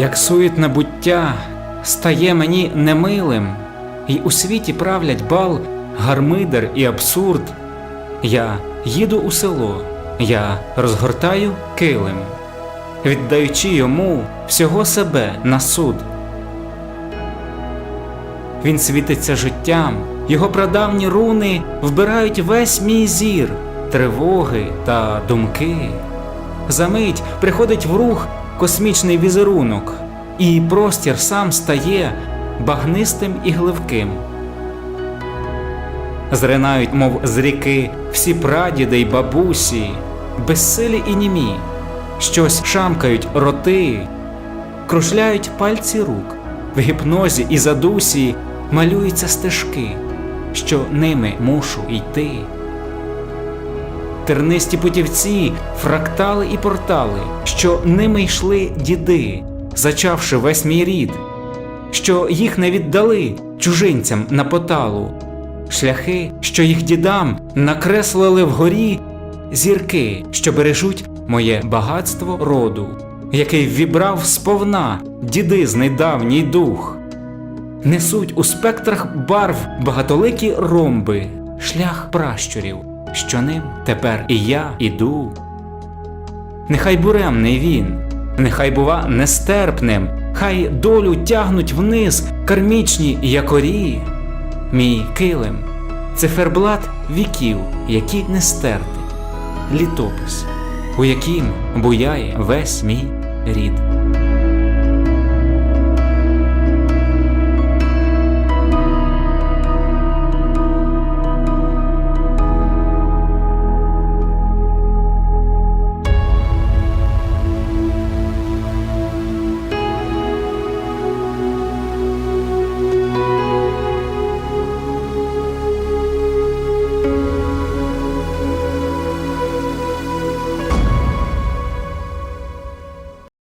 Як суетне буття стає мені немилим, І у світі правлять бал, гармидер і абсурд. Я їду у село, я розгортаю килим, віддаючи йому всього себе на суд. Він світиться життям, його прадавні руни вбирають весь мій зір, тривоги та думки. Замить приходить в рух космічний візерунок, і простір сам стає багнистим і гливким. Зринають, мов з ріки, всі прадіди й бабусі, безсилі і німі, щось шамкають роти, кружляють пальці рук, в гіпнозі і задусі малюються стежки, що ними мушу йти. Тернисті путівці, фрактали і портали, що ними йшли діди, зачавши весь мій рід, що їх не віддали чужинцям на поталу, шляхи, що їх дідам накреслили вгорі, зірки, що бережуть моє багатство роду, який вібрав сповна дідизний давній дух. Несуть у спектрах барв багатоликі ромби, шлях пращурів, що ним тепер і я іду. Нехай буремний він, нехай бува нестерпним, хай долю тягнуть вниз кармічні якорі. Мій килим циферблат віків, які не стерти, літопис, у яким буяє весь мій рід.